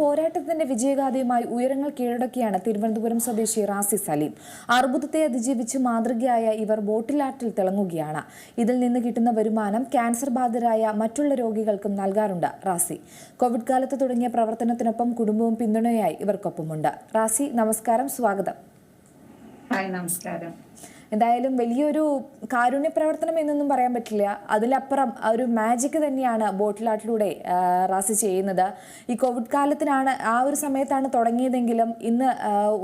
പോരാട്ടത്തിന്റെ വിജയഗാഥയുമായി ഉയരങ്ങൾ കീഴടക്കിയാണ് തിരുവനന്തപുരം സ്വദേശി റാസി സലീം. അർബുദത്തെ അതിജീവിച്ച് മാതൃകയായ ഇവർ ബോട്ടിലാട്ടിൽ തിളങ്ങുകയാണ്. ഇതിൽ നിന്ന് കിട്ടുന്ന വരുമാനം ക്യാൻസർ ബാധിതരായ മറ്റുള്ള രോഗികൾക്കും നൽകാറുണ്ട് റാസി. കോവിഡ് കാലത്ത് തുടങ്ങിയ പ്രവർത്തനത്തിനൊപ്പം കുടുംബവും പിന്തുണയായി ഇവർക്കൊപ്പമുണ്ട്. റാസി നമസ്കാരം സ്വാഗതം. ഹായ് നമസ്കാരം. എന്തായാലും വലിയൊരു കാരുണ്യ പ്രവർത്തനം എന്നൊന്നും പറയാൻ പറ്റില്ല. അതിലപ്പുറം ഒരു മാജിക് തന്നെയാണ് ബോട്ടിലാട്ടിലൂടെ റാസ് ചെയ്യുന്നത്. ഈ കോവിഡ് കാലത്തിനാണ് ആ ഒരു സമയത്താണ് തുടങ്ങിയതെങ്കിലും ഇന്ന്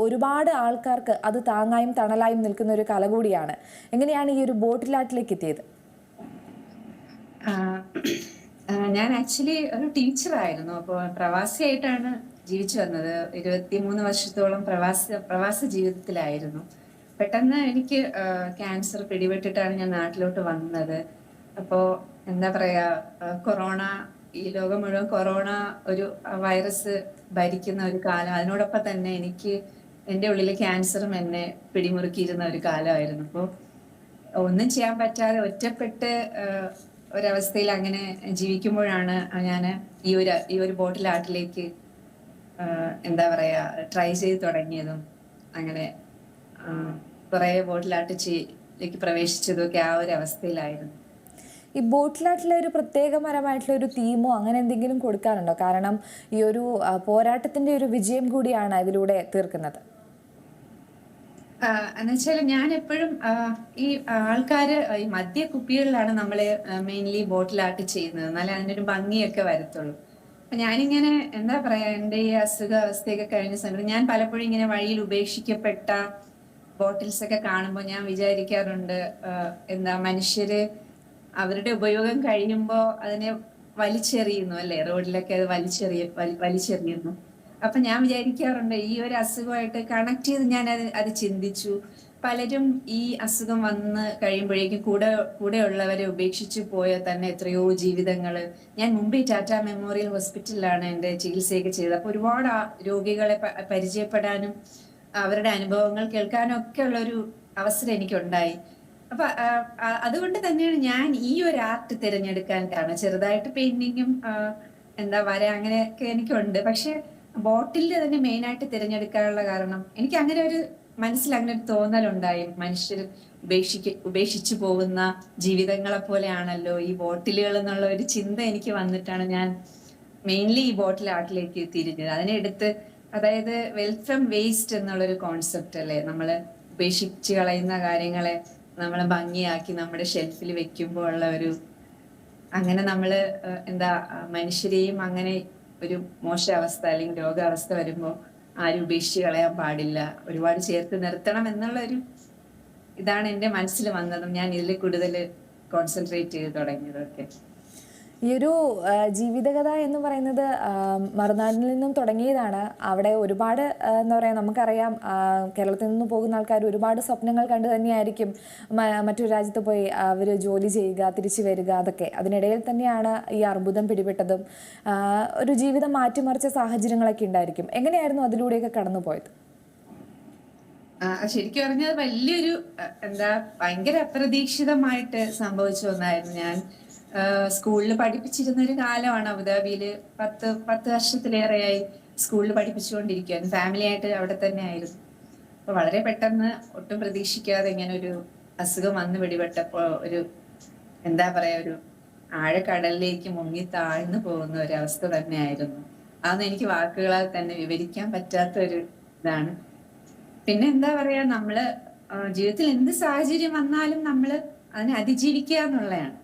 ഒരുപാട് ആൾക്കാർക്ക് അത് താങ്ങായും തണലായും നിൽക്കുന്ന ഒരു കല കൂടിയാണ്. എങ്ങനെയാണ് ഈ ഒരു ബോട്ടിലാട്ടിലേക്ക് എത്തിയത്? ഞാൻ ആക്ച്വലി ഒരു ടീച്ചറായിരുന്നു. അപ്പോൾ പ്രവാസിയായിട്ടാണ് ജീവിച്ചു വന്നത്. ഇരുപത്തിമൂന്ന് വർഷത്തോളം പ്രവാസ പ്രവാസ ജീവിതത്തിലായിരുന്നു. പെട്ടെന്ന് എനിക്ക് ക്യാൻസർ പിടിപെട്ടിട്ടാണ് ഞാൻ നാട്ടിലോട്ട് വന്നത്. അപ്പോ എന്താ പറയാ കൊറോണ ഈ ലോകം മുഴുവൻ കൊറോണ ഒരു വൈറസ് ഭരിക്കുന്ന ഒരു കാലം. അതിനോടൊപ്പം തന്നെ എനിക്ക് എന്റെ ഉള്ളിൽ ക്യാൻസറും എന്നെ പിടിമുറുക്കിയിരുന്ന ഒരു കാലമായിരുന്നു. അപ്പോൾ ഒന്നും ചെയ്യാൻ പറ്റാതെ ഒറ്റപ്പെട്ട് ഒരവസ്ഥയിൽ അങ്ങനെ ജീവിക്കുമ്പോഴാണ് ഞാൻ ഈ ഒരു ഈ ഒരു ബോട്ടിൽ എന്താ പറയാ ട്രൈ ചെയ്ത് തുടങ്ങിയതും. അങ്ങനെ കുറേ ബോട്ടിലാട്ട് പ്രവേശിച്ചതൊക്കെ ആ ഒരു അവസ്ഥയിലായിരുന്നു. ഈ ബോട്ടിലാട്ടിലെ ഒരു പ്രത്യേകപരമായിട്ടുള്ള ഒരു തീമോ അങ്ങനെ എന്തെങ്കിലും കൊടുക്കാറുണ്ടോ? കാരണം ഈ ഒരു പോരാട്ടത്തിന്റെ ഒരു വിജയം കൂടിയാണ് ഇതിലൂടെ തീർക്കുന്നത്. എന്നുവെച്ചാൽ ഞാൻ എപ്പോഴും ഈ ആൾക്കാര് ഈ മദ്യ കുപ്പികളിലാണ് നമ്മൾ മെയിൻലി ബോട്ടിലാട്ട് ചെയ്യുന്നത്. എന്നാലേ ഒരു ഭംഗിയൊക്കെ വരത്തുള്ളൂ. അപ്പൊ ഞാനിങ്ങനെ എന്താ പറയാ എന്റെ ഈ അസുഖ അവസ്ഥയൊക്കെ കഴിഞ്ഞ സമയത്ത് ഞാൻ പലപ്പോഴും ഇങ്ങനെ വഴിയിൽ ഉപേക്ഷിക്കപ്പെട്ട ബോട്ടിൽസ് ഒക്കെ കാണുമ്പോൾ ഞാൻ വിചാരിക്കാറുണ്ട് എന്താ മനുഷ്യര് അവരുടെ ഉപയോഗം കഴിയുമ്പോൾ അതിനെ വലിച്ചെറിയുന്നു അല്ലേ? റോഡിലൊക്കെ അത് വലിച്ചെറിയ വലിച്ചെറിയുന്നു. അപ്പൊ ഞാൻ വിചാരിക്കാറുണ്ട് ഈ ഒരു അസുഖമായിട്ട് കണക്ട് ചെയ്ത് ഞാൻ അത് അത് ചിന്തിച്ചു. പലരും ഈ അസുഖം വന്ന് കഴിയുമ്പോഴേക്കും കൂടെ കൂടെയുള്ളവരെ ഉപേക്ഷിച്ചു പോയ തന്നെ എത്രയോ ജീവിതങ്ങൾ ഞാൻ മുംബൈ ടാറ്റ മെമ്മോറിയൽ ഹോസ്പിറ്റലിലാണ് എന്റെ ചികിത്സയൊക്കെ ചെയ്തത്. അപ്പോൾ ഒരുപാട് രോഗികളെ പരിചയപ്പെടാനും അവരുടെ അനുഭവങ്ങൾ കേൾക്കാനൊക്കെ ഉള്ള ഒരു അവസരം എനിക്കുണ്ടായി. അപ്പൊ അതുകൊണ്ട് തന്നെയാണ് ഞാൻ ഈ ഒരു ആർട്ട് തിരഞ്ഞെടുക്കാൻ കാരണം. ചെറുതായിട്ട് പെയിന്റിങ്ങും എന്താ വര അങ്ങനെയൊക്കെ എനിക്കുണ്ട്. പക്ഷെ ബോട്ടിലിന്റെ തന്നെ മെയിൻ ആയിട്ട് തിരഞ്ഞെടുക്കാനുള്ള കാരണം എനിക്ക് അങ്ങനെ ഒരു മനസ്സിൽ അങ്ങനെ ഒരു തോന്നലുണ്ടായി. മനുഷ്യർ ഉപേക്ഷിക്ക ഉപേക്ഷിച്ചു പോകുന്ന ജീവിതങ്ങളെ പോലെയാണല്ലോ ഈ ബോട്ടിലുകൾ എന്നുള്ള ഒരു ചിന്ത എനിക്ക് വന്നിട്ടാണ് ഞാൻ മെയിൻലി ഈ ബോട്ടിൽ ആർട്ടിലേക്ക് തിരിഞ്ഞത്. അതിനെടുത്ത് അതായത് വെൽത്ത് ഫ്രം വേസ്റ്റ് എന്നുള്ളൊരു കോൺസെപ്റ്റ് അല്ലേ? നമ്മൾ ഉപേക്ഷിച്ച് കളയുന്ന കാര്യങ്ങളെ നമ്മൾ ഭംഗിയാക്കി നമ്മുടെ ഷെൽഫിൽ വെക്കുമ്പോൾ ഉള്ള ഒരു അങ്ങനെ നമ്മൾ എന്താ മനുഷ്യരെയും അങ്ങനെ ഒരു മോശാവസ്ഥ അല്ലെങ്കിൽ രോഗാവസ്ഥ വരുമ്പോൾ ആരും ഉപേക്ഷിച്ച് കളയാൻ പാടില്ല. ഒരുപാട് ചേർത്ത് നിർത്തണം എന്നുള്ള ഒരു ഇതാണ് എന്റെ മനസ്സിൽ വന്നതും ഞാൻ ഇതിൽ കൂടുതൽ കോൺസെൻട്രേറ്റ് ചെയ്ത് തുടങ്ങിയതൊക്കെ. ഈ ഒരു ജീവിതകഥ എന്ന് പറയുന്നത് മറുനാടിൽ നിന്നും തുടങ്ങിയതാണ്. അവിടെ ഒരുപാട് എന്താ പറയുക നമുക്കറിയാം കേരളത്തിൽ നിന്ന് പോകുന്ന ആൾക്കാർ ഒരുപാട് സ്വപ്നങ്ങൾ കണ്ടു തന്നെയായിരിക്കും മറ്റൊരു രാജ്യത്ത് പോയി അവർ ജോലി ചെയ്യുക തിരിച്ചു വരിക അതൊക്കെ. അതിനിടയിൽ തന്നെയാണ് ഈ അർബുദം പിടിപെട്ടതും ഒരു ജീവിതം മാറ്റിമറിച്ച സാഹചര്യങ്ങളൊക്കെ ഉണ്ടായിരിക്കും. എങ്ങനെയായിരുന്നു അതിലൂടെയൊക്കെ കടന്നുപോയത്? പോയത് ശരിക്കും പറഞ്ഞാൽ വലിയൊരു എന്താ ഭയങ്കര അപ്രതീക്ഷിതമായിട്ട് സംഭവിച്ച ഒന്നായിരുന്നു ഞാൻ. സ്കൂളിൽ പഠിപ്പിച്ചിരുന്ന ഒരു കാലമാണ് അബുദാബിയിൽ പത്ത് പത്ത് വർഷത്തിലേറെയായി സ്കൂളിൽ പഠിപ്പിച്ചുകൊണ്ടിരിക്കുകയാണ് ഫാമിലി ആയിട്ട് അവിടെ തന്നെ ആയിരുന്നു. അപ്പൊ വളരെ പെട്ടെന്ന് ഒട്ടും പ്രതീക്ഷിക്കാതെ ഇങ്ങനെ ഒരു അസുഖം വന്ന് പിടിപെട്ടപ്പോ ഒരു എന്താ പറയാ ഒരു ആഴക്കടലിലേക്ക് മുങ്ങി താഴ്ന്നു പോകുന്ന ഒരു അവസ്ഥ തന്നെയായിരുന്നു. അതൊന്നും എനിക്ക് വാക്കുകളാൽ തന്നെ വിവരിക്കാൻ പറ്റാത്ത ഒരു ഇതാണ്. പിന്നെ എന്താ പറയാ നമ്മൾ ജീവിതത്തിൽ എന്ത് സാഹചര്യം വന്നാലും നമ്മൾ അതിനെ അതിജീവിക്കുക എന്നുള്ളതാണ്.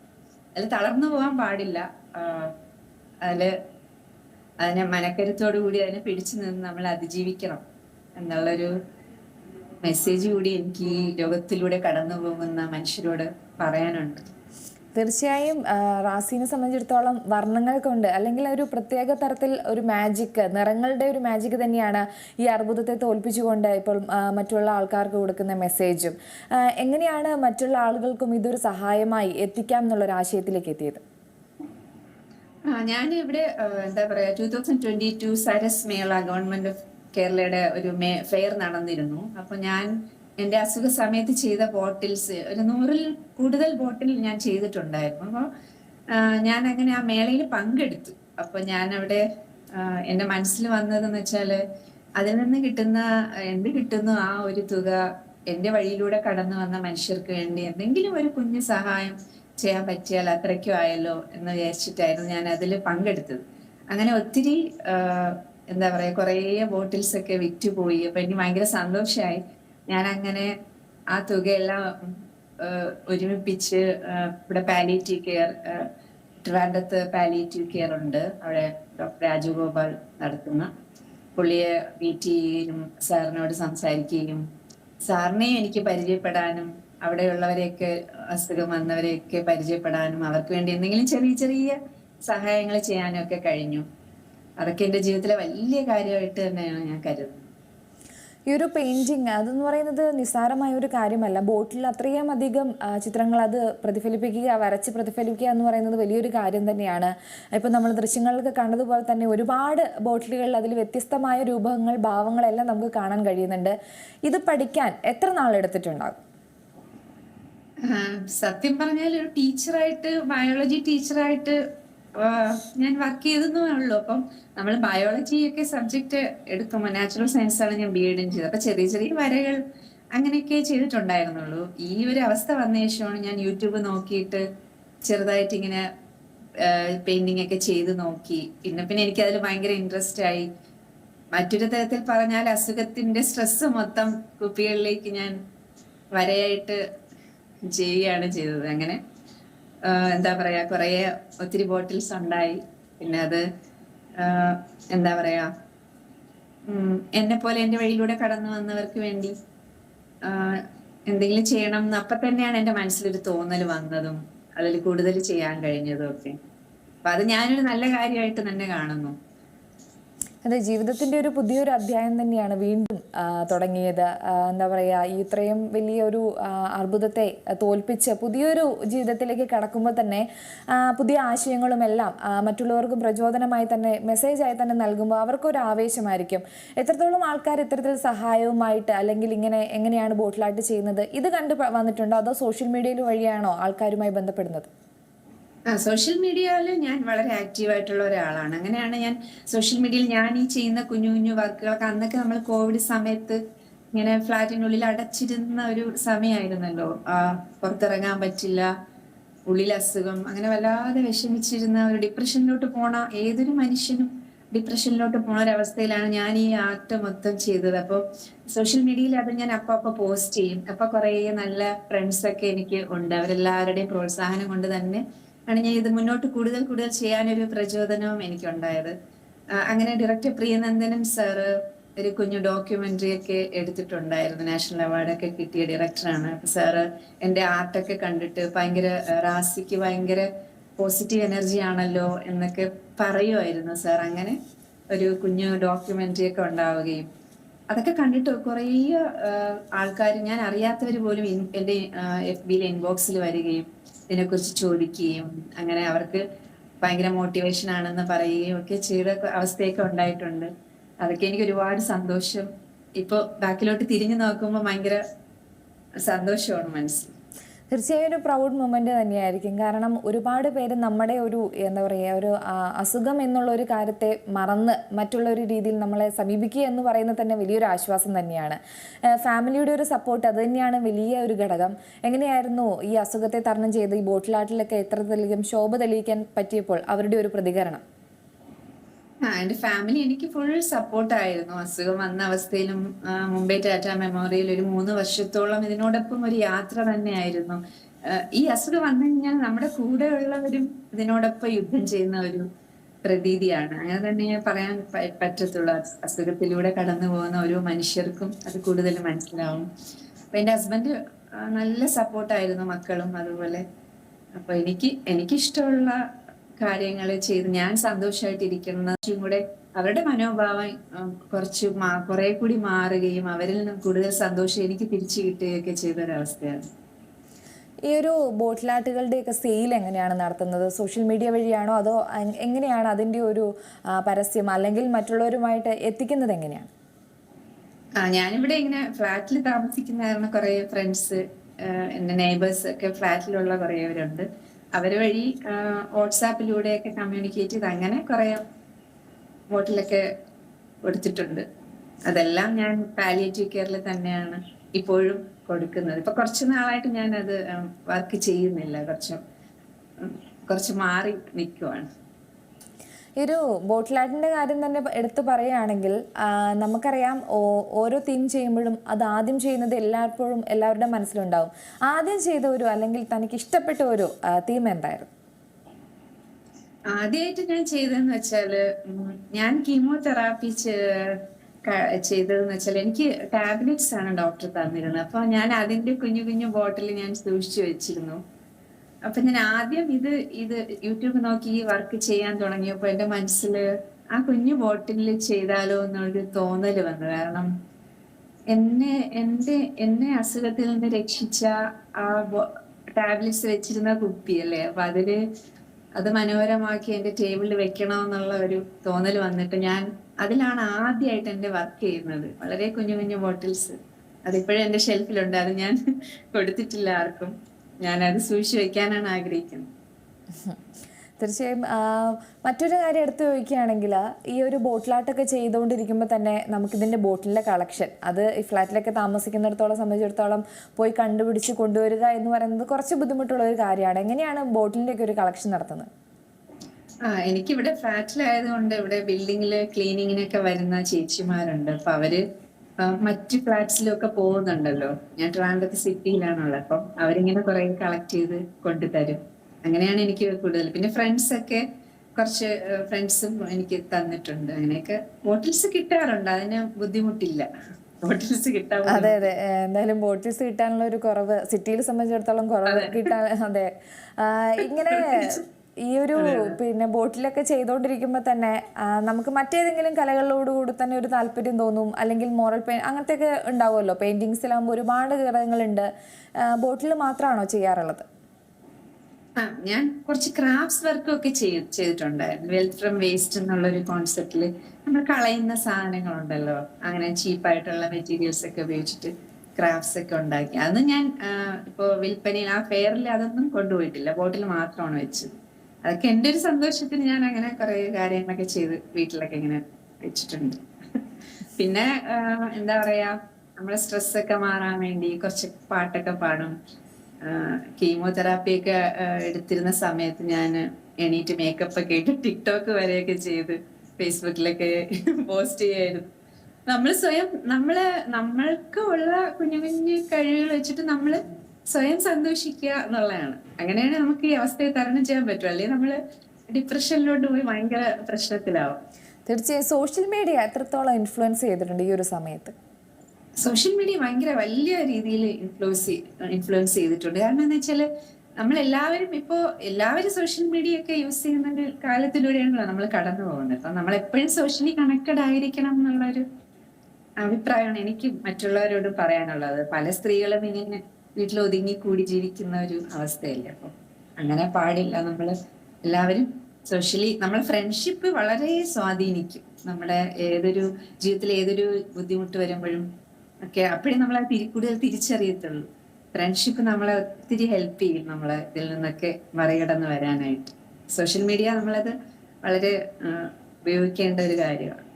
അതിൽ തളർന്നു പോകാൻ പാടില്ല. അതിൽ അതിനെ മനക്കരുത്തോടു കൂടി അതിനെ പിടിച്ചു നിന്ന് നമ്മൾ അതിജീവിക്കണം എന്നുള്ളൊരു മെസ്സേജ് കൂടി എനിക്ക് ഈ ലോകത്തിലൂടെ കടന്നു പോകുന്ന മനുഷ്യരോട് പറയാനുണ്ട്. തീർച്ചയായും റാസീനെ സംബന്ധിച്ചിടത്തോളം വർണങ്ങൾ കൊണ്ട് അല്ലെങ്കിൽ ഒരു പ്രത്യേക തരത്തിൽ ഒരു മാജിക് നിറങ്ങളുടെ ഒരു മാജിക് തന്നെയാണ് ഈ അർബുദത്തെ തോൽപ്പിച്ചുകൊണ്ട് ഇപ്പോൾ മറ്റുള്ള ആൾക്കാർക്ക് കൊടുക്കുന്ന മെസ്സേജും എങ്ങനെയാണ് മറ്റുള്ള ആളുകൾക്കും ഇതൊരു സഹായമായി എത്തിക്കാം എന്നുള്ള ഒരു ആശയത്തിലേക്ക് എത്തിയത്? ഞാൻ ഇവിടെ എന്താ പറയാ two thousand twenty two Saras മേള ഗവൺമെന്റ് ഓഫ് കേരളയുടെ ഒരു ഫെയർ നടന്നിരുന്നു. അപ്പൊ ഞാൻ എന്റെ അസുഖ സമയത്ത് ചെയ്ത ബോട്ടിൽസ് ഒരു നൂറിൽ കൂടുതൽ ബോട്ടിൽ ഞാൻ ചെയ്തിട്ടുണ്ടായിരുന്നു. അപ്പോൾ ഞാൻ അങ്ങനെ ആ മേളയിൽ പങ്കെടുത്തു. അപ്പൊ ഞാൻ അവിടെ എന്റെ മനസ്സിൽ വന്നതെന്ന് വെച്ചാൽ അതിൽ നിന്ന് കിട്ടുന്ന എന്ത് കിട്ടുന്നു ആ ഒരു തുക എന്റെ വഴിയിലൂടെ കടന്നു വന്ന മനുഷ്യർക്ക് വേണ്ടി എന്തെങ്കിലും ഒരു കുഞ്ഞു സഹായം ചെയ്യാൻ പറ്റിയാൽ അത്രയ്ക്കും ആയല്ലോ എന്ന് വിചാരിച്ചിട്ടായിരുന്നു ഞാൻ അതിൽ പങ്കെടുത്തത്. അങ്ങനെ ഒത്തിരി എന്താ പറയാ കുറേ ബോട്ടിൽസ് ഒക്കെ വിറ്റുപോയി. അപ്പൊ എനിക്ക് ഭയങ്കര സന്തോഷമായി. ഞാൻ അങ്ങനെ ആ തുകയെല്ലാം ഒരുമിപ്പിച്ച് ഇവിടെ പാലിയേറ്റീവ് കെയർ ട്രിവാൻഡത്ത് പാലിയേറ്റീവ് കെയർ ഉണ്ട്. അവിടെ ഡോക്ടർ രാജഗോപാൽ നടത്തുന്ന. പുള്ളിയെ മീറ്റ് ചെയ്യുകയും സാറിനോട് സംസാരിക്കുകയും സാറിനെയും എനിക്ക് പരിചയപ്പെടാനും അവിടെയുള്ളവരെയൊക്കെ അസുഖം വന്നവരെയൊക്കെ പരിചയപ്പെടാനും അവർക്ക് വേണ്ടി എന്തെങ്കിലും ചെറിയ ചെറിയ സഹായങ്ങൾ ചെയ്യാനും ഒക്കെ കഴിഞ്ഞു. അതൊക്കെ എന്റെ ജീവിതത്തിലെ വലിയ കാര്യമായിട്ട് തന്നെയാണ് ഞാൻ കരുതുന്നത്. ഈ ഒരു പെയിന്റിങ് അതെന്ന് പറയുന്നത് നിസ്സാരമായ ഒരു കാര്യമല്ല. ബോട്ടിൽ അത്രയും അധികം ചിത്രങ്ങൾ അത് പ്രതിഫലിപ്പിക്കുക വരച്ച് പ്രതിഫലിപ്പിക്കുക എന്ന് പറയുന്നത് വലിയൊരു കാര്യം തന്നെയാണ്. ഇപ്പം നമ്മൾ ദൃശ്യങ്ങളിലൊക്കെ കണ്ടതുപോലെ തന്നെ ഒരുപാട് ബോട്ടിലുകളിൽ അതിൽ വ്യത്യസ്തമായ രൂപങ്ങൾ ഭാവങ്ങളെല്ലാം നമുക്ക് കാണാൻ കഴിയുന്നുണ്ട്. ഇത് പഠിക്കാൻ എത്ര നാളെടുത്തിട്ടുണ്ടാകും സത്യം പറഞ്ഞാൽ ഒരു ടീച്ചറായിട്ട് ബയോളജി ടീച്ചറായിട്ട് ഞാൻ വർക്ക് ചെയ്തെന്നേ അപ്പം നമ്മൾ ബയോളജി ഒക്കെ സബ്ജക്ട് എടുക്കുമ്പോൾ നാച്ചുറൽ സയൻസ് ആണ് ഞാൻ ബി എഡും ചെയ്തത്. അപ്പൊ ചെറിയ ചെറിയ വരകൾ അങ്ങനെയൊക്കെ ചെയ്തിട്ടുണ്ടായിരുന്നുള്ളൂ. ഈ ഒരു അവസ്ഥ വന്ന ശേഷമാണ് ഞാൻ യൂട്യൂബ് നോക്കിയിട്ട് ചെറുതായിട്ട് ഇങ്ങനെ പെയിന്റിംഗ് ഒക്കെ ചെയ്ത് നോക്കി. പിന്നെ പിന്നെ എനിക്ക് അതിൽ ഭയങ്കര ഇൻട്രസ്റ്റ് ആയി. മറ്റൊരു തരത്തിൽ പറഞ്ഞാൽ അസുഖത്തിന്റെ സ്ട്രെസ് മൊത്തം കുപ്പികളിലേക്ക് ഞാൻ വരയായിട്ട് ചെയ്യുകയാണ് ചെയ്തത്. അങ്ങനെ എന്താ പറയാ കുറേ ഒത്തിരി ബോട്ടിൽസ് ഉണ്ടായി. പിന്നെ അത് എന്താ പറയാ എന്നെ പോലെ എന്റെ വഴിയിലൂടെ കടന്നു വന്നവർക്ക് വേണ്ടി എന്തെങ്കിലും ചെയ്യണം എന്ന് അപ്പൊ തന്നെയാണ് എന്റെ മനസ്സിലൊരു തോന്നൽ വന്നതും അതിൽ കൂടുതൽ ചെയ്യാൻ കഴിഞ്ഞതും ഒക്കെ. അപ്പൊ അത് ഞാനൊരു നല്ല കാര്യമായിട്ട് തന്നെ കാണുന്നു. അതെ ജീവിതത്തിന്റെ ഒരു പുതിയൊരു അധ്യായം തന്നെയാണ് വീണ്ടും തുടങ്ങിയത്. എന്താ പറയുക ഈ ഇത്രയും വലിയൊരു അർബുദത്തെ തോൽപ്പിച്ച് പുതിയൊരു ജീവിതത്തിലേക്ക് കടക്കുമ്പോൾ തന്നെ പുതിയ ആശയങ്ങളും എല്ലാം മറ്റുള്ളവർക്കും പ്രചോദനമായി തന്നെ മെസ്സേജായി തന്നെ നൽകുമ്പോൾ അവർക്കൊരു ആവേശമായിരിക്കും. എത്രത്തോളം ആൾക്കാർ ഇത്തരത്തിൽ സഹായവുമായിട്ട് അല്ലെങ്കിൽ ഇങ്ങനെ എങ്ങനെയാണ് ബോട്ടിലായിട്ട് ചെയ്യുന്നത് ഇത് കണ്ട് വന്നിട്ടുണ്ടോ? അതോ സോഷ്യൽ മീഡിയയിൽ വഴിയാണോ ആൾക്കാരുമായി ബന്ധപ്പെടുന്നത്? ആ സോഷ്യൽ മീഡിയയിൽ ഞാൻ വളരെ ആക്റ്റീവ് ആയിട്ടുള്ള ഒരാളാണ്. അങ്ങനെയാണ് ഞാൻ സോഷ്യൽ മീഡിയയിൽ ഞാൻ ഈ ചെയ്യുന്ന കുഞ്ഞു കുഞ്ഞു വർക്കുകളൊക്കെ അന്നൊക്കെ നമ്മൾ കോവിഡ് സമയത്ത് ഇങ്ങനെ ഫ്ലാറ്റിനുള്ളിൽ അടച്ചിരുന്ന ഒരു സമയമായിരുന്നല്ലോ പുറത്തിറങ്ങാൻ പറ്റില്ല ഉള്ളിൽ അസുഖം അങ്ങനെ വല്ലാതെ വിഷമിച്ചിരുന്ന ഒരു ഡിപ്രഷനിലോട്ട് പോണ ഏതൊരു മനുഷ്യനും ഡിപ്രഷനിലോട്ട് പോണ ഒരവസ്ഥയിലാണ് ഞാൻ ഈ ആർട്ട് മൊത്തം ചെയ്തത്. അപ്പോൾ സോഷ്യൽ മീഡിയയിൽ അത് ഞാൻ അപ്പൊ അപ്പൊ പോസ്റ്റ് ചെയ്യും. അപ്പൊ കുറേ നല്ല ഫ്രണ്ട്സൊക്കെ എനിക്ക് ഉണ്ട്. അവരെല്ലാവരുടെയും പ്രോത്സാഹനം കൊണ്ട് തന്നെ ആണ് ഞാൻ ഇത് മുന്നോട്ട് കൂടുതൽ കൂടുതൽ ചെയ്യാനൊരു പ്രചോദനവും എനിക്കുണ്ടായത്. അങ്ങനെ ഡയറക്ടർ പ്രിയനന്ദനൻ സാറ് ഒരു കുഞ്ഞു ഡോക്യുമെന്ററി ഒക്കെ എടുത്തിട്ടുണ്ടായിരുന്നു. നാഷണൽ അവാർഡൊക്കെ കിട്ടിയ ഡയറക്ടറാണ് അപ്പൊ സാറ് എന്റെ ആർട്ടൊക്കെ കണ്ടിട്ട് ഭയങ്കര റാസിക്ക് ഭയങ്കര പോസിറ്റീവ് എനർജി ആണല്ലോ എന്നൊക്കെ പറയുമായിരുന്നു സാർ അങ്ങനെ ഒരു കുഞ്ഞു ഡോക്യുമെന്ററി ഒക്കെ ഉണ്ടാവുകയും അതൊക്കെ കണ്ടിട്ട് കുറേ ആൾക്കാർ ഞാൻ അറിയാത്തവർ പോലും എന്റെ എഫ് ബിയിലെ ഇൻബോക്സിൽ വരികയും ഇതിനെക്കുറിച്ച് ചോദിക്കുകയും അങ്ങനെ അവർക്ക് ഭയങ്കര മോട്ടിവേഷൻ ആണെന്ന് പറയുകയും ഒക്കെ ചെയ്ത അവസ്ഥയൊക്കെ ഉണ്ടായിട്ടുണ്ട്. അതൊക്കെ എനിക്ക് ഒരുപാട് സന്തോഷം. ഇപ്പൊ ബാക്കിലോട്ട് തിരിഞ്ഞു നോക്കുമ്പോൾ ഭയങ്കര സന്തോഷമാണ് മനസ്സിൽ. തീർച്ചയായും ഒരു പ്രൗഡ് മൊമെന്റ് തന്നെയായിരിക്കും. കാരണം ഒരുപാട് പേര് നമ്മുടെ ഒരു എന്താ പറയുക ഒരു അസുഖം എന്നുള്ള ഒരു കാര്യത്തെ മറന്ന് മറ്റുള്ള ഒരു രീതിയിൽ നമ്മളെ സമീപിക്കുക എന്ന് പറയുന്നത് തന്നെ വലിയൊരു ആശ്വാസം തന്നെയാണ്. ഫാമിലിയുടെ ഒരു സപ്പോർട്ട് അത് തന്നെയാണ് വലിയ ഒരു ഘടകം. എങ്ങനെയായിരുന്നു ഈ അസുഖത്തെ തരണം ചെയ്ത് ഈ ബോട്ടിലാട്ടിലൊക്കെ എത്ര തെളിയിക്കും? ശോഭ തെളിയിക്കാൻ പറ്റിയപ്പോൾ അവരുടെ ഒരു പ്രതികരണം. എന്റെ ഫാമിലി എനിക്ക് ഫുൾ സപ്പോർട്ട് ആയിരുന്നു. അസുഖം വന്ന അവസ്ഥയിലും മുംബൈ ടാറ്റ മെമ്മോറിയൽ ഒരു മൂന്ന് വർഷത്തോളം ഇതിനോടൊപ്പം ഒരു യാത്ര തന്നെയായിരുന്നു. ഈ അസുഖം വന്നു കഴിഞ്ഞാൽ നമ്മുടെ കൂടെയുള്ളവരും ഇതിനോടൊപ്പം യുദ്ധം ചെയ്യുന്ന ഒരു പ്രതീതിയാണ്. അങ്ങനെ തന്നെ പറയാൻ പറ്റത്തുള്ള പറ്റത്തുള്ളൂ. അസ്- അസുഖത്തിലൂടെ കടന്നു പോകുന്ന ഓരോ മനുഷ്യർക്കും അത് കൂടുതൽ മനസ്സിലാവും. അപ്പൊ എന്റെ ഹസ്ബൻഡ് നല്ല സപ്പോർട്ടായിരുന്നു മക്കളും അതുപോലെ. അപ്പൊ എനിക്ക് എനിക്കിഷ്ടമുള്ള കാര്യങ്ങൾ ചെയ്ത് ഞാൻ സന്തോഷമായിട്ടിരിക്കുന്നതും കൂടെ അവരുടെ മനോഭാവം കുറച്ച് കുറെ കൂടി മാറുകയും അവരിൽ നിന്നും കൂടുതൽ സന്തോഷം എനിക്ക് തിരിച്ചു കിട്ടുകയൊക്കെ ചെയ്ത ഒരവസ്ഥയാണ് ഈ ഒരു ബോട്ടിലാട്ടുകളുടെയൊക്കെ സെയിൽ എങ്ങനെയാണ് നടത്തുന്നത്? സോഷ്യൽ മീഡിയ വഴിയാണോ? അതോ എങ്ങനെയാണ് അതിന്റെ ഒരു പരസ്യം അല്ലെങ്കിൽ മറ്റുള്ളവരുമായിട്ട് എത്തിക്കുന്നത് എങ്ങനെയാണ്? ആ ഞാനിവിടെ ഇങ്ങനെ ഫ്ലാറ്റിൽ താമസിക്കുന്ന കാരണം കുറെ ഫ്രണ്ട്സ് എന്റെ നെയ്ബേഴ്സ് ഒക്കെ ഫ്ലാറ്റിലുള്ള കുറെ അവർ വഴി വാട്സാപ്പിലൂടെയൊക്കെ കമ്മ്യൂണിക്കേറ്റ് ചെയ്ത് അങ്ങനെ കുറെ ബോട്ടിലൊക്കെ കൊടുത്തിട്ടുണ്ട്. അതെല്ലാം ഞാൻ പാലിയേറ്റീവ് കെയറിൽ തന്നെയാണ് ഇപ്പോഴും കൊടുക്കുന്നത്. ഇപ്പൊ കുറച്ച് നാളായിട്ട് ഞാൻ അത് വർക്ക് ചെയ്യുന്നില്ല. കുറച്ച് കുറച്ച് മാറി നിൽക്കുവാണ് ഈ ഒരു ബോട്ടിലാട്ടിന്റെ കാര്യം തന്നെ എടുത്തു പറയുകയാണെങ്കിൽ നമുക്കറിയാം ഓരോ തീം ചെയ്യുമ്പോഴും അത് ആദ്യം ചെയ്യുന്നത് എല്ലായ്പ്പോഴും എല്ലാവരുടെ മനസ്സിലുണ്ടാവും. ആദ്യം ചെയ്ത ഒരു അല്ലെങ്കിൽ തനിക്ക് ഇഷ്ടപ്പെട്ട ഒരു തീം എന്തായിരുന്നു? ആദ്യമായിട്ട് ഞാൻ ചെയ്തതെന്ന് വെച്ചാൽ ഞാൻ കീമോതെറാപ്പി ചെയ്തതെന്ന് വെച്ചാൽ എനിക്ക് ടാബ്ലറ്റ്സ് ആണ് ഡോക്ടർ തന്നിരുന്നത്. അപ്പൊ ഞാൻ അതിന്റെ കുഞ്ഞു കുഞ്ഞു ബോട്ടിൽ ഞാൻ സൂക്ഷിച്ചു വെച്ചിരുന്നു. അപ്പൊ ഞാൻ ആദ്യം ഇത് ഇത് യൂട്യൂബ് നോക്കി ഈ വർക്ക് ചെയ്യാൻ തുടങ്ങിയപ്പോ എന്റെ മനസ്സിൽ ആ കുഞ്ഞു ബോട്ടിലിൽ ചെയ്താലോ എന്നൊരു തോന്നൽ വന്നു. കാരണം എന്നെ എന്റെ എന്നെ അസുഖത്തിൽ നിന്ന് രക്ഷിച്ച ആ ടാബ്ലറ്റ്സ് വെച്ചിരുന്ന കുപ്പിയല്ലേ? അപ്പൊ അതിൽ അത് മനോഹരമാക്കി എന്റെ ടേബിളിൽ വെക്കണമെന്നുള്ള ഒരു തോന്നൽ വന്നിട്ട് ഞാൻ അതിലാണ് ആദ്യമായിട്ട് എന്റെ വർക്ക് ചെയ്യുന്നത്. വളരെ കുഞ്ഞു കുഞ്ഞു ബോട്ടിൽസ്. അതിപ്പോഴും എന്റെ ഷെൽഫിലുണ്ട്. അത് ഞാൻ കൊടുത്തിട്ടില്ല ആർക്കും. ഞാൻ അത് സൂക്ഷിച്ചു വെക്കാനാണ് ആഗ്രഹിക്കുന്നത്. തീർച്ചയായും മറ്റൊരു കാര്യം എടുത്തു ചോദിക്കുകയാണെങ്കിൽ ഈ ഒരു ബോട്ടിലാട്ടൊക്കെ ചെയ്തുകൊണ്ടിരിക്കുമ്പോൾ തന്നെ നമുക്കിതിന്റെ ബോട്ടിലിന്റെ കളക്ഷൻ അത് ഈ ഫ്ലാറ്റിലൊക്കെ താമസിക്കുന്നിടത്തോളം സംബന്ധിച്ചിടത്തോളം പോയി കണ്ടുപിടിച്ച് കൊണ്ടുവരിക എന്ന് പറയുന്നത് കുറച്ച് ബുദ്ധിമുട്ടുള്ള ഒരു കാര്യമാണ്. എങ്ങനെയാണ് ബോട്ടിലിന്റെ ഒക്കെ ഒരു കളക്ഷൻ നടത്തുന്നത്? ആ എനിക്കിവിടെ ഫ്ലാറ്റിലായതുകൊണ്ട് ഇവിടെ ബിൽഡിങ്ങിൽ ക്ലീനിങ്ങിനൊക്കെ വരുന്ന ചേച്ചിമാരുണ്ട്. അപ്പം അവർ മറ്റു ഫ്ലാറ്റ്സിലൊക്കെ പോകുന്നുണ്ടല്ലോ. ഞാൻ ട്രാൻഡത്ത് സിറ്റിയിലാണുള്ളത്. അപ്പം അവരിങ്ങനെ കുറെ കളക്ട് ചെയ്ത് കൊണ്ടുതരും. അങ്ങനെയാണ് എനിക്ക് കൂടുതൽ. പിന്നെ ഫ്രണ്ട്സ് ഒക്കെ കുറച്ച് ഫ്രണ്ട്സും എനിക്ക് തന്നിട്ടുണ്ട്. അങ്ങനെയൊക്കെ ബോട്ടിൽസ് കിട്ടാറുണ്ട്. അതിന് ബുദ്ധിമുട്ടില്ല. ബോട്ടിൽസ് കിട്ടാൻ അതെ അതെ. എന്തായാലും ബോട്ടിൽസ് കിട്ടാനുള്ള ഒരു കുറവ് സിറ്റിയിൽ സംബന്ധിച്ചിടത്തോളം കുറവ് കിട്ടാൻ അതെ. ഇങ്ങനെ ഈ ഒരു പിന്നെ ബോട്ടിലൊക്കെ ചെയ്തുകൊണ്ടിരിക്കുമ്പോൾ തന്നെ നമുക്ക് മറ്റേതെങ്കിലും കലകളോട് കൂടി തന്നെ ഒരു താല്പര്യം തോന്നും അല്ലെങ്കിൽ മോറൽ പെയിൻ അങ്ങനത്തെയൊക്കെ ഉണ്ടാവുമല്ലോ. പെയിന്റിങ്സിലാകുമ്പോൾ ഒരുപാട് ഘടകങ്ങളുണ്ട്. ബോട്ടിൽ മാത്രമാണോ ചെയ്യാറുള്ളത്? ആ ഞാൻ കുറച്ച് ക്രാഫ്റ്റ്സ് വർക്കും ഒക്കെ ചെയ്- ചെയ്തിട്ടുണ്ടായിരുന്നു വെൽത്ത് ഫ്രം വേസ്റ്റ് എന്നുള്ള ഒരു കോൺസെപ്റ്റിൽ നമ്മൾ കളയുന്ന സാധനങ്ങളുണ്ടല്ലോ. അങ്ങനെ ചീപ്പായിട്ടുള്ള മെറ്റീരിയൽസ് ഒക്കെ ഉപയോഗിച്ചിട്ട് ക്രാഫ്റ്റ്സ് ഒക്കെ ഉണ്ടാക്കി. അത് ഞാൻ ഇപ്പോൾ ഇപ്പോ വിൽപ്പനയിൽ ആ ഫെയറിൽ അതൊന്നും കൊണ്ടുപോയിട്ടില്ല. ബോട്ടിൽ മാത്രമാണ് വെച്ചത്. അതൊക്കെ എന്റെ ഒരു സന്തോഷത്തിന് ഞാൻ അങ്ങനെ കുറെ കാര്യങ്ങളൊക്കെ ചെയ്ത് വീട്ടിലൊക്കെ ഇങ്ങനെ വെച്ചിട്ടുണ്ട്. പിന്നെ എന്താ പറയാ നമ്മളെ സ്ട്രെസ് ഒക്കെ മാറാൻ വേണ്ടി കുറച്ച് പാട്ടൊക്കെ പാടും. കീമോതെറാപ്പി ഒക്കെ എടുത്തിരുന്ന സമയത്ത് ഞാൻ എണീറ്റ് മേക്കപ്പ് ഒക്കെ ഇട്ട് ടിക്ടോക്ക് വരെയൊക്കെ ചെയ്ത് ഫേസ്ബുക്കിലൊക്കെ പോസ്റ്റ് ചെയ്യായിരുന്നു. നമ്മൾ സ്വയം നമ്മൾ നമ്മൾക്ക് ഉള്ള കുഞ്ഞു കുഞ്ഞു കഴിവുകൾ വെച്ചിട്ട് നമ്മൾ സ്വയം സന്തോഷിക്കുക എന്നുള്ളതാണ്. അങ്ങനെയാണ് നമുക്ക് ഈ അവസ്ഥയെ തരണം ചെയ്യാൻ പറ്റും അല്ലെങ്കിൽ നമ്മൾ ഡിപ്രഷനിലോട്ട് പോയി ഭയങ്കര പ്രശ്നത്തിലാവും. തീർച്ചയായും സോഷ്യൽ മീഡിയ എത്രത്തോളം ഇൻഫ്ലുവൻസ് ചെയ്തിട്ടുണ്ട് ഈ ഒരു സമയത്ത്? സോഷ്യൽ മീഡിയ ഭയങ്കര വലിയ രീതിയിൽ ഇൻഫ്ലുവൻസ് ഇൻഫ്ലുവൻസ് ചെയ്തിട്ടുണ്ട്. കാരണം എന്താ വെച്ചാൽ നമ്മൾ എല്ലാവരും ഇപ്പോ എല്ലാവരും സോഷ്യൽ മീഡിയ ഒക്കെ യൂസ് ചെയ്യുന്ന കാലത്തിലൂടെയാണല്ലോ നമ്മൾ കടന്നു പോകുന്നത്. അപ്പൊ നമ്മൾ എപ്പോഴും സോഷ്യലി കണക്റ്റഡ് ആയിരിക്കണം എന്നുള്ളൊരു അഭിപ്രായമാണ് എനിക്ക് മറ്റുള്ളവരോട് പറയാനുള്ളത്. പല സ്ത്രീകളും ഇങ്ങനെ വീട്ടിൽ ഒതുങ്ങി കൂടി ജീവിക്കുന്ന ഒരു അവസ്ഥയല്ലേ അപ്പൊ? അങ്ങനെ പാടില്ല. നമ്മൾ എല്ലാവരും സോഷ്യലി നമ്മളെ ഫ്രണ്ട്ഷിപ്പ് വളരെ സ്വാധീനിക്കും. നമ്മുടെ ഏതൊരു ജീവിതത്തിൽ ഏതൊരു ബുദ്ധിമുട്ട് വരുമ്പോഴും ഒക്കെ അപ്പോഴേ നമ്മൾ തിരി കൂടുതൽ തിരിച്ചറിയത്തുള്ളൂ. ഫ്രണ്ട്ഷിപ്പ് നമ്മളെ ഒത്തിരി ഹെൽപ്പ് ചെയ്യും നമ്മളെ ഇതിൽ നിന്നൊക്കെ മറികടന്ന് വരാനായിട്ട്. സോഷ്യൽ മീഡിയ നമ്മളത് വളരെ ഉപയോഗിക്കേണ്ട ഒരു കാര്യമാണ്.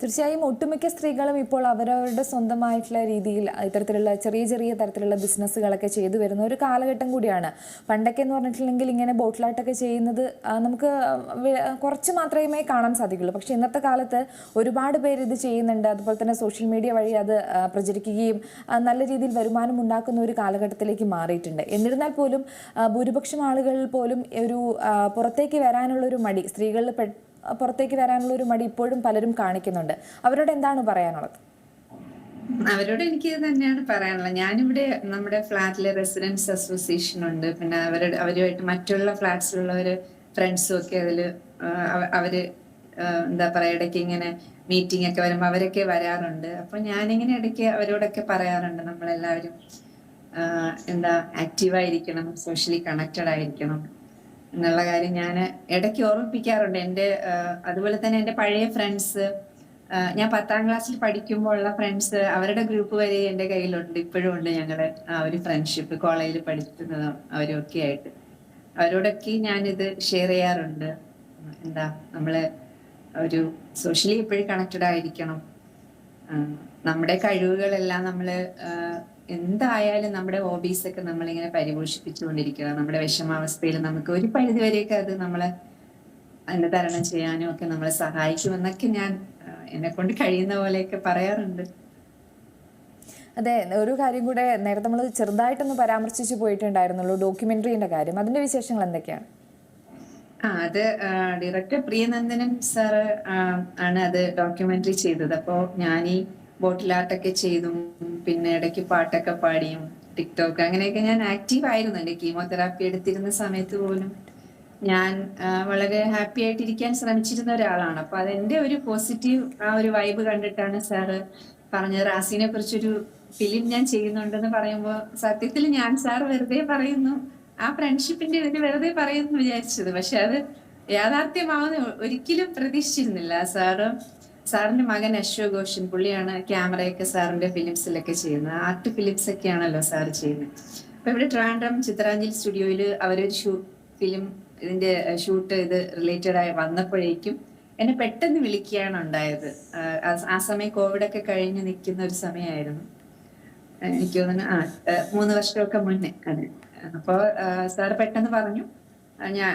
തീർച്ചയായും ഒട്ടുമിക്ക സ്ത്രീകളും ഇപ്പോൾ അവരവരുടെ സ്വന്തമായിട്ടുള്ള രീതിയിൽ ഇത്തരത്തിലുള്ള ചെറിയ ചെറിയ തരത്തിലുള്ള ബിസിനസ്സുകളൊക്കെ ചെയ്തു വരുന്ന ഒരു കാലഘട്ടം കൂടിയാണ്. പണ്ടൊക്കെ എന്ന് പറഞ്ഞിട്ടുണ്ടെങ്കിൽ ഇങ്ങനെ ബോട്ടിലായിട്ടൊക്കെ ചെയ്യുന്നത് നമുക്ക് കുറച്ച് മാത്രമേ കാണാൻ സാധിക്കുള്ളൂ. പക്ഷേ ഇന്നത്തെ കാലത്ത് ഒരുപാട് പേര് ഇത് ചെയ്യുന്നുണ്ട്. അതുപോലെ തന്നെ സോഷ്യൽ മീഡിയ വഴി അത് പ്രചരിക്കുകയും നല്ല രീതിയിൽ വരുമാനം ഉണ്ടാക്കുന്ന ഒരു കാലഘട്ടത്തിലേക്ക് മാറിയിട്ടുണ്ട്. എന്നിരുന്നാൽ പോലും ഭൂരിപക്ഷം ആളുകളിൽ പോലും ഒരു പുറത്തേക്ക് വരാനുള്ള ഒരു മടി സ്ത്രീകളിൽ പുറത്തേക്ക് വരാനുള്ള ഒരു മടി ഇപ്പോഴും പലരും കാണിക്കുന്നുണ്ട്. അവരോട് എന്താണ് പറയാനുള്ളത്? അവരോട് എനിക്ക് തന്നെയാണ് പറയാനുള്ളത്. ഞാനിവിടെ നമ്മുടെ ഫ്ലാറ്റിലെ റെസിഡൻസ് അസോസിയേഷൻ ഉണ്ട്. പിന്നെ അവരുടെ അവരുമായിട്ട് മറ്റുള്ള ഫ്ലാറ്റ്സിലുള്ളവര് ഫ്രണ്ട്സും ഒക്കെ അതിൽ അവർ എന്താ പറയാ ഇടയ്ക്ക് ഇങ്ങനെ മീറ്റിംഗ് ഒക്കെ വരുമ്പോൾ അവരൊക്കെ വരാറുണ്ട്. അപ്പൊ ഞാനിങ്ങനെ ഇടയ്ക്ക് അവരോടൊക്കെ പറയാറുണ്ട് നമ്മളെല്ലാവരും. എന്താ ആക്റ്റീവായിരിക്കണം സോഷ്യലി കണക്റ്റഡ് ആയിരിക്കണം എന്നുള്ള കാര്യം ഞാൻ ഇടയ്ക്ക് ഓർമ്മിപ്പിക്കാറുണ്ട്. എന്റെ അതുപോലെ തന്നെ എന്റെ പഴയ ഫ്രണ്ട്സ് ഞാൻ പത്താം ക്ലാസ്സിൽ പഠിക്കുമ്പോൾ ഉള്ള ഫ്രണ്ട്സ് അവരുടെ ഗ്രൂപ്പ് വരെ എന്റെ കയ്യിലുണ്ട്. ഇപ്പോഴും ഉണ്ട് ഞങ്ങളുടെ ആ ഒരു ഫ്രണ്ട്ഷിപ്പ് കോളേജിൽ പഠിക്കുന്നതും അവരൊക്കെ ആയിട്ട്. അവരോടൊക്കെ ഞാനിത് ഷെയർ ചെയ്യാറുണ്ട്. എന്താ നമ്മൾ ഒരു സോഷ്യലി എപ്പോഴും കണക്റ്റഡ് ആയിരിക്കണം. നമ്മുടെ കഴിവുകളെല്ലാം നമ്മൾ എന്തായാലും നമ്മുടെ ഹോബീസ് ഒക്കെ നമ്മളിങ്ങനെ പരിപോഷിപ്പിച്ചുകൊണ്ടിരിക്കുക നമ്മുടെ വിഷമാവസ്ഥയിൽ നമുക്ക് ഒരു പരിധി വരെയൊക്കെ അത് നമ്മളെ അതിനെ തരണം ചെയ്യാനും ഒക്കെ നമ്മളെ സഹായിക്കുമെന്നൊക്കെ ഞാൻ എന്നെ കൊണ്ട് കഴിയുന്ന പോലെയൊക്കെ പറയാറുണ്ട്. അതെ ഒരു കാര്യം കൂടെ നേരത്തെ നമ്മൾ ചെറുതായിട്ടൊന്ന് പരാമർശിച്ചു പോയിട്ടുണ്ടായിരുന്നുള്ളൂ ഡോക്യുമെന്ററിന്റെ കാര്യം. അതിന്റെ വിശേഷങ്ങൾ എന്തൊക്കെയാണ്? ആ അത് ഡയറക്ടർ പ്രിയനന്ദനൻ സാറ് ആണ് അത് ഡോക്യുമെന്ററി ചെയ്തത്. അപ്പോ ഞാൻ ഈ ബോട്ടിൽ ആർട്ടൊക്കെ ചെയ്തും പിന്നെ ഇടയ്ക്ക് പാട്ടൊക്കെ പാടിയും ടിക്ടോക്ക് അങ്ങനെയൊക്കെ ഞാൻ ആക്റ്റീവ് ആയിരുന്നു. എന്റെ കീമോതെറാപ്പി എടുത്തിരുന്ന സമയത്ത് പോലും ഞാൻ വളരെ ഹാപ്പി ആയിട്ടിരിക്കാൻ ശ്രമിച്ചിരുന്ന ഒരാളാണ്. അപ്പൊ അതെന്റെ ഒരു പോസിറ്റീവ് ആ ഒരു വൈബ് കണ്ടിട്ടാണ് സാറ് പറഞ്ഞത്. റാസിനെ കുറിച്ചൊരു ഫിലിം ഞാൻ ചെയ്യുന്നുണ്ടെന്ന് പറയുമ്പോൾ സത്യത്തിൽ ഞാൻ സാർ വെറുതെ പറയുന്നു. ആ ഫ്രണ്ട്ഷിപ്പിന്റെ ഇതിന് വെറുതെ പറയുന്നു വിചാരിച്ചത്. പക്ഷെ അത് യാഥാർത്ഥ്യമാവുന്ന ഒരിക്കലും പ്രതീക്ഷിച്ചിരുന്നില്ല. സാറ് സാറിന്റെ മകൻ അശോക് ഘോഷൻ പുള്ളിയാണ് ക്യാമറയൊക്കെ സാറിന്റെ ഫിലിംസിലൊക്കെ ചെയ്യുന്നത്. ആർട്ട് ഫിലിംസ് ഒക്കെ ആണല്ലോ സാർ ചെയ്യുന്നത്. അപ്പൊ ഇവിടെ ട്രാൻഡ്രം ചിത്രാഞ്ജലി സ്റ്റുഡിയോയിൽ അവരൊരു ഷൂ ഫിലിം ഇതിന്റെ ഷൂട്ട് ഇത് റിലേറ്റഡ് ആയി വന്നപ്പോഴേക്കും എന്നെ പെട്ടെന്ന് വിളിക്കുകയാണ് ഉണ്ടായത്. ആ, സമയം കോവിഡ് ഒക്കെ കഴിഞ്ഞ് നിൽക്കുന്ന ഒരു സമയമായിരുന്നു. എനിക്ക് തോന്നുന്നു ആ മൂന്ന് വർഷമൊക്കെ മുന്നേ. അതെ. അപ്പോ സാർ പെട്ടെന്ന് പറഞ്ഞു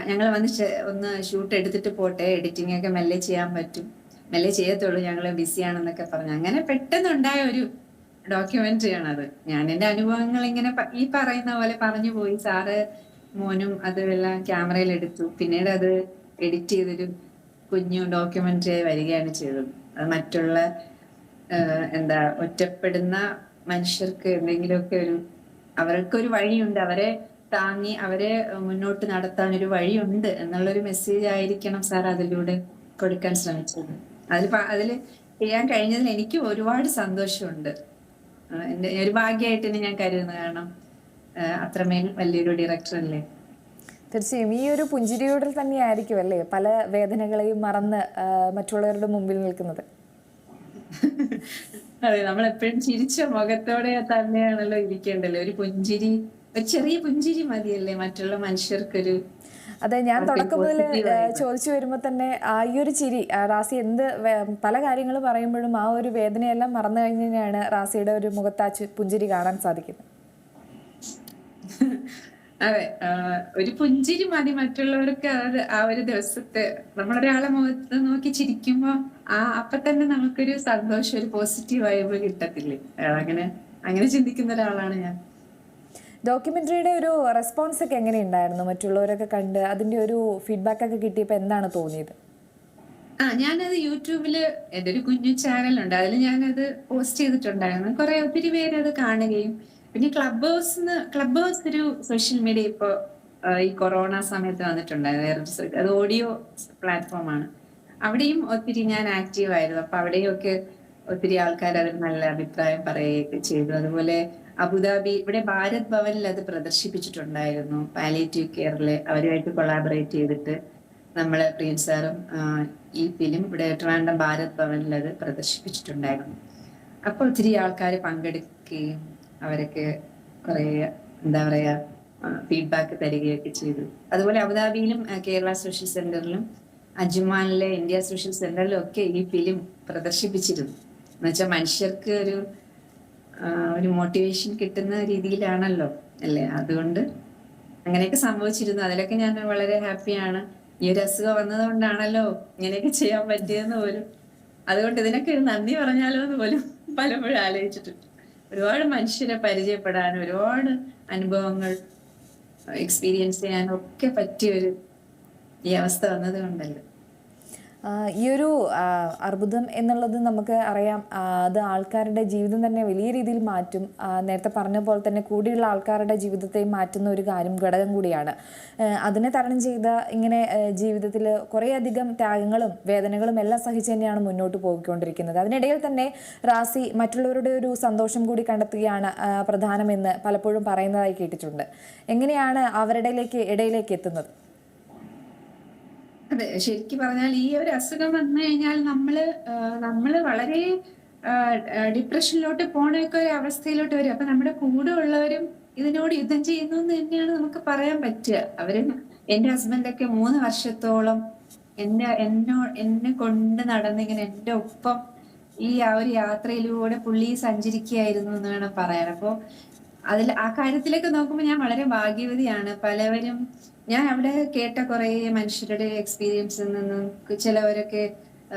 ഞങ്ങൾ വന്ന് ഒന്ന് ഷൂട്ട് എടുത്തിട്ട് പോട്ടെ എഡിറ്റിംഗ് ഒക്കെ മെല്ലെ ചെയ്യാൻ പറ്റും. മെല്ലെ ചെയ്യത്തുള്ളൂ ഞങ്ങൾ ബിസിയാണെന്നൊക്കെ പറഞ്ഞു. അങ്ങനെ പെട്ടെന്നുണ്ടായ ഒരു ഡോക്യുമെന്ററി അത് ഞാൻ എന്റെ അനുഭവങ്ങൾ ഇങ്ങനെ ഈ പറയുന്ന പോലെ പറഞ്ഞു പോയി. സാറ് മോനും അതെല്ലാം ക്യാമറയിൽ എടുത്തു. പിന്നീട് അത് എഡിറ്റ് ചെയ്തൊരു കുഞ്ഞു ഡോക്യുമെന്ററി ആയി വരികയാണ് ചെയ്തത്. അത് മറ്റുള്ള എന്താ ഒറ്റപ്പെടുന്ന മനുഷ്യർക്ക് എന്തെങ്കിലുമൊക്കെ ഒരു അവർക്കൊരു വഴിയുണ്ട്. അവരെ താങ്ങി അവരെ മുന്നോട്ട് നടത്താൻ ഒരു വഴിയുണ്ട് എന്നുള്ളൊരു മെസ്സേജ് ആയിരിക്കണം സാർ അതിലൂടെ കൊടുക്കാൻ ശ്രമിച്ചത്. അതിൽ അതിൽ ചെയ്യാൻ കഴിഞ്ഞതിൽ എനിക്ക് ഒരുപാട് സന്തോഷമുണ്ട്. എന്റെ ഒരു ഭാഗ്യമായിട്ട് തന്നെ ഞാൻ കരുതുന്നു കാരണം അത്രമേൽ വലിയൊരു ഡയറക്ടർ അല്ലേ? തീർച്ചയായും. ഈ ഒരു പുഞ്ചിരിയോടിൽ തന്നെയായിരിക്കും അല്ലേ പല വേദനകളെയും മറന്ന് മറ്റുള്ളവരുടെ മുമ്പിൽ നിൽക്കുന്നത്? അതെ നമ്മൾ എപ്പോഴും ചിരിച്ച മുഖത്തോടെ തന്നെയാണല്ലോ ഇരിക്കേണ്ടല്ലോ ഒരു പുഞ്ചിരി ഒരു ചെറിയ പുഞ്ചിരി മതിയല്ലേ മറ്റുള്ള മനുഷ്യർക്കൊരു അതെ ഞാൻ തുടക്കം മുതൽ ചോദിച്ചു വരുമ്പോൾ തന്നെ ആ ഈ ഒരു ചിരി റാസി എന്ത് പല കാര്യങ്ങൾ പറയുമ്പോഴും ആ ഒരു വേദനയെല്ലാം മറന്നു കഴിഞ്ഞാണ് റാസിയുടെ ഒരു മുഖത്ത് ആ പുഞ്ചിരി കാണാൻ സാധിക്കുന്നത്. അതെ ഒരു പുഞ്ചിരി മതി മറ്റുള്ളവർക്ക് അത് ആ ഒരു ദിവസത്തെ നമ്മളൊരാളെ മുഖത്ത് നോക്കി ചിരിക്കുമ്പോ ആ അപ്പൊ തന്നെ നമുക്കൊരു സന്തോഷം ഒരു പോസിറ്റീവ് വൈബ് കിട്ടത്തില്ലേ? അങ്ങനെ അങ്ങനെ ചിന്തിക്കുന്ന ഒരാളാണ് ഞാൻ. ഡോക്യുമെന്ററിയുടെ ഒരു റെസ്പോൺസ് ഒക്കെ എങ്ങനെയുണ്ടായിരുന്നു? മറ്റുള്ളവരൊക്കെ കണ്ട് അതിന്റെ ഒരു ഫീഡ്ബാക്ക് ഒക്കെ കിട്ടിയപ്പോൾ എന്താണ് തോന്നിയത്? ആ ഞാനത് യൂട്യൂബിൽ എന്റെ ഒരു കുഞ്ഞു ചാനലുണ്ട് അതിൽ ഞാനത് പോസ്റ്റ് ചെയ്തിട്ടുണ്ടായിരുന്നു. കുറെ ഒത്തിരി പേര് അത് കാണുകയും പിന്നെ ക്ലബ് ഹൗസ് ക്ലബ് ഹൗസ് ഒരു സോഷ്യൽ മീഡിയ ഇപ്പോ ഈ കൊറോണ സമയത്ത് വന്നിട്ടുണ്ടായിരുന്നു. അത് ഓഡിയോ പ്ലാറ്റ്ഫോമാണ് അവിടെയും ഒത്തിരി ഞാൻ ആക്റ്റീവ് ആയിരുന്നു. അപ്പൊ അവിടെയും ഒക്കെ ഒത്തിരി ആൾക്കാർ അതിൽ നല്ല അഭിപ്രായം പറയുകയൊക്കെ ചെയ്തു. അതുപോലെ അബുദാബി ഇവിടെ ഭാരത് ഭവനിൽ അത് പ്രദർശിപ്പിച്ചിട്ടുണ്ടായിരുന്നു. പാലിയേറ്റീവ് കെയറിൽ അവരുമായിട്ട് കൊളാബറേറ്റ് ചെയ്തിട്ട് നമ്മൾ പ്രിയൻ സാറും ഈ ഫിലിം ഇവിടെ ട്രാൻഡം ഭാരത് ഭവനിൽ അത് പ്രദർശിപ്പിച്ചിട്ടുണ്ടായിരുന്നു. അപ്പൊ ഒത്തിരി ആൾക്കാർ പങ്കെടുക്കുകയും അവരൊക്കെ കുറെ എന്താ പറയാ ഫീഡ്ബാക്ക് തരികയൊക്കെ ചെയ്തു. അതുപോലെ അബുദാബിയിലും കേരള സോഷ്യൽ സെന്ററിലും അജ്മാനിലെ ഇന്ത്യ സോഷ്യൽ സെന്ററിലും ഒക്കെ ഈ ഫിലിം പ്രദർശിപ്പിച്ചിരുന്നു. എന്നുവെച്ചാൽ മനുഷ്യർക്ക് ഒരു ഒരു മോട്ടിവേഷൻ കിട്ടുന്ന രീതിയിലാണല്ലോ അല്ലേ? അതുകൊണ്ട് അങ്ങനെയൊക്കെ സംഭവിച്ചിരുന്നു. അതിലൊക്കെ ഞാൻ വളരെ ഹാപ്പിയാണ് ഈ ഒരു അസുഖം വന്നതുകൊണ്ടാണല്ലോ ഇങ്ങനെയൊക്കെ ചെയ്യാൻ പറ്റിയെന്ന് പോലും. അതുകൊണ്ട് ഇതിനൊക്കെ നന്ദി പറഞ്ഞാലോ എന്ന് പോലും പലപ്പോഴും ആലോചിച്ചിട്ടുണ്ട്. ഒരുപാട് മനുഷ്യരെ പരിചയപ്പെടാൻ ഒരുപാട് അനുഭവങ്ങൾ എക്സ്പീരിയൻസ് ചെയ്യാനും ഒക്കെ പറ്റിയ ഒരു ഈ അവസ്ഥ വന്നത് കൊണ്ടല്ലോ ഈ ഒരു അർബുദം എന്നുള്ളത് നമുക്ക് അറിയാം. അത് ആൾക്കാരുടെ ജീവിതം തന്നെ വലിയ രീതിയിൽ മാറ്റും. നേരത്തെ പറഞ്ഞ പോലെ തന്നെ കൂടിയുള്ള ആൾക്കാരുടെ ജീവിതത്തെ മാറ്റുന്ന ഒരു കാര്യം ഘടകം കൂടിയാണ്. അതിനെ തരണം ചെയ്ത ഇങ്ങനെ ജീവിതത്തിൽ കുറേയധികം ത്യാഗങ്ങളും വേദനകളും എല്ലാം സഹിച്ച് തന്നെയാണ് മുന്നോട്ട് പോയിക്കൊണ്ടിരിക്കുന്നത്. അതിനിടയിൽ തന്നെ റാസി മറ്റുള്ളവരുടെ ഒരു സന്തോഷം കൂടി കണ്ടെത്തുകയാണ് പ്രധാനമെന്ന് പലപ്പോഴും പറയുന്നതായി കേട്ടിട്ടുണ്ട്. എങ്ങനെയാണ് അവരുടെ ഇടയിലേക്ക് എത്തുന്നത്? അതെ ശരിക്കും പറഞ്ഞാൽ ഈ ഒരു അസുഖം വന്നു കഴിഞ്ഞാൽ നമ്മൾ നമ്മൾ വളരെ ഡിപ്രഷനിലോട്ട് പോണൊക്കെ ഒരു അവസ്ഥയിലോട്ട് വരും. അപ്പൊ നമ്മുടെ കൂടെ ഉള്ളവരും ഇതിനോട് യുദ്ധം ചെയ്യുന്നു എന്ന് തന്നെയാണ് നമുക്ക് പറയാൻ പറ്റുക. അവർ എന്റെ ഹസ്ബൻഡൊക്കെ മൂന്ന് വർഷത്തോളം എന്നെ എന്നോ എന്നെ കൊണ്ട് നടന്നിങ്ങനെ എന്റെ ഒപ്പം ഈ ആ ഒരു യാത്രയിലൂടെ പുള്ളി സഞ്ചരിക്കുകയായിരുന്നു എന്ന് വേണം പറയാൻ. അപ്പോ അതിൽ ആ കാര്യത്തിലേക്ക് നോക്കുമ്പോൾ ഞാൻ വളരെ ഭാഗ്യവതിയാണ്. പലവരും ഞാൻ അവിടെ കേട്ട കുറെ മനുഷ്യരുടെ എക്സ്പീരിയൻസിൽ നിന്നും ചിലവരൊക്കെ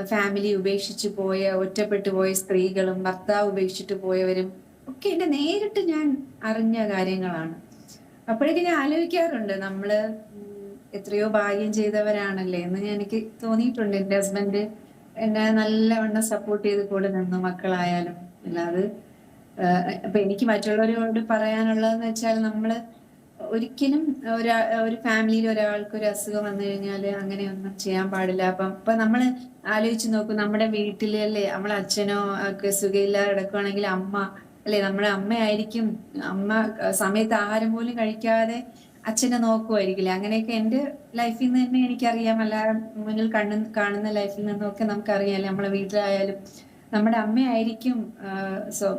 ഫാമിലി ഉപേക്ഷിച്ച് പോയ ഒറ്റപ്പെട്ടു പോയ സ്ത്രീകളും ഭർത്താവ് ഉപേക്ഷിച്ചിട്ട് പോയവരും ഒക്കെ എന്നെ നേരിട്ട് ഞാൻ അറിഞ്ഞ കാര്യങ്ങളാണ്. അപ്പോഴേക്കും ഞാൻ ആലോചിക്കാറുണ്ട് നമ്മൾ എത്രയോ ഭാഗ്യം ചെയ്തവരാണല്ലേ എന്ന് ഞാൻ എനിക്ക് തോന്നിയിട്ടുണ്ട്. എന്റെ ഹസ്ബൻഡ് എന്നെ നല്ലവണ്ണം സപ്പോർട്ട് ചെയ്ത് കൂടെ നിന്നു മക്കളായാലും. അല്ലാതെ അപ്പൊ എനിക്ക് മറ്റുള്ളവരോട് പറയാനുള്ളതെന്ന് വെച്ചാൽ നമ്മൾ ഒരിക്കലും ഒരാ ഒരു ഫാമിലിയിൽ ഒരാൾക്ക് ഒരു അസുഖം വന്നു കഴിഞ്ഞാൽ അങ്ങനെയൊന്നും ചെയ്യാൻ പാടില്ല. അപ്പം ഇപ്പൊ നമ്മൾ ആലോചിച്ച് നോക്കും നമ്മുടെ വീട്ടിലല്ലേ നമ്മളെ അച്ഛനോ ഒക്കെ സുഖമില്ലാതെ കിടക്കുവാണെങ്കിൽ അമ്മ അല്ലെ നമ്മുടെ അമ്മയായിരിക്കും അമ്മ സമയത്ത് ആഹാരം പോലും കഴിക്കാതെ അച്ഛനെ നോക്കുമായിരിക്കില്ലേ അങ്ങനെയൊക്കെ എന്റെ ലൈഫിൽ നിന്ന് തന്നെ എനിക്കറിയാം. അല്ല മുന്നിൽ കണ്ണു കാണുന്ന ലൈഫിൽ നിന്നൊക്കെ നമുക്കറിയാം നമ്മളെ വീട്ടിലായാലും. നമ്മുടെ അമ്മയായിരിക്കും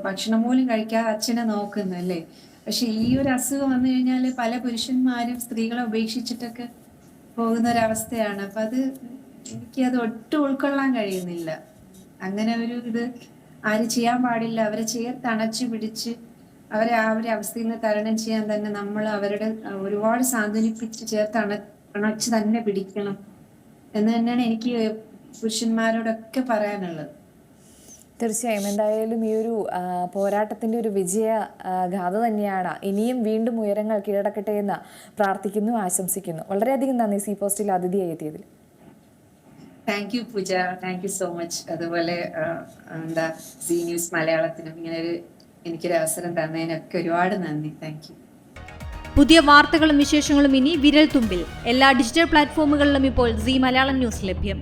ഭക്ഷണം പോലും കഴിക്കാതെ അച്ഛനെ നോക്കുന്നത് നോക്കുന്നല്ലേ പക്ഷെ ഈ ഒരു അസുഖം വന്നു കഴിഞ്ഞാൽ പല പുരുഷന്മാരും സ്ത്രീകളെ ഉപേക്ഷിച്ചിട്ടൊക്കെ പോകുന്ന ഒരവസ്ഥയാണ് അപ്പൊ അത് എനിക്ക് അത് ഒട്ടും ഉൾക്കൊള്ളാൻ കഴിയുന്നില്ല. അങ്ങനെ ഒരു ഇത് ആര് ചെയ്യാൻ പാടില്ല. അവരെ ചേർത്തണച്ചു പിടിച്ച് അവരെ ആ ഒരു അവസ്ഥയിൽ നിന്ന് തരണം ചെയ്യാൻ തന്നെ നമ്മൾ അവരുടെ ഒരുപാട് സാന്ത്വനിപ്പിച്ച് ചേർത്ത് അണ അണച്ച് തന്നെ പിടിക്കണം എന്ന് തന്നെയാണ് എനിക്ക് പുരുഷന്മാരോടൊക്കെ പറയാനുള്ളത്. തീർച്ചയായും. എന്തായാലും ഈ ഒരു പോരാട്ടത്തിന്റെ ഒരു വിജയ ഗാഥ തന്നെയാണ് ഇനിയും വീണ്ടും ഉയരങ്ങൾ കീഴടക്കട്ടെ എന്ന് പ്രാർത്ഥിക്കുന്നു ആശംസിക്കുന്നു. വളരെയധികം നന്ദി സി പോസ്റ്റിൽ അതിഥിയായി എത്തിയതിൽ. Thank you Pooja. Thank you so much അതുപോലെ എന്താ സി ന്യൂസ് മലയാളത്തിനും ഇങ്ങനെ ഒരു എനിക്കൊരു അവസരം തന്നതിനൊക്കെ ഒരുപാട് നന്ദി. താങ്ക് യു പുതിയ വാർത്തകളും വിശേഷങ്ങളും ഇനി വിരൽ തുമ്പിൽ എല്ലാ ഡിജിറ്റൽ പ്ലാറ്റ്ഫോമുകളിലും ഇപ്പോൾ സി മലയാളം ന്യൂസ് ലഭ്യം.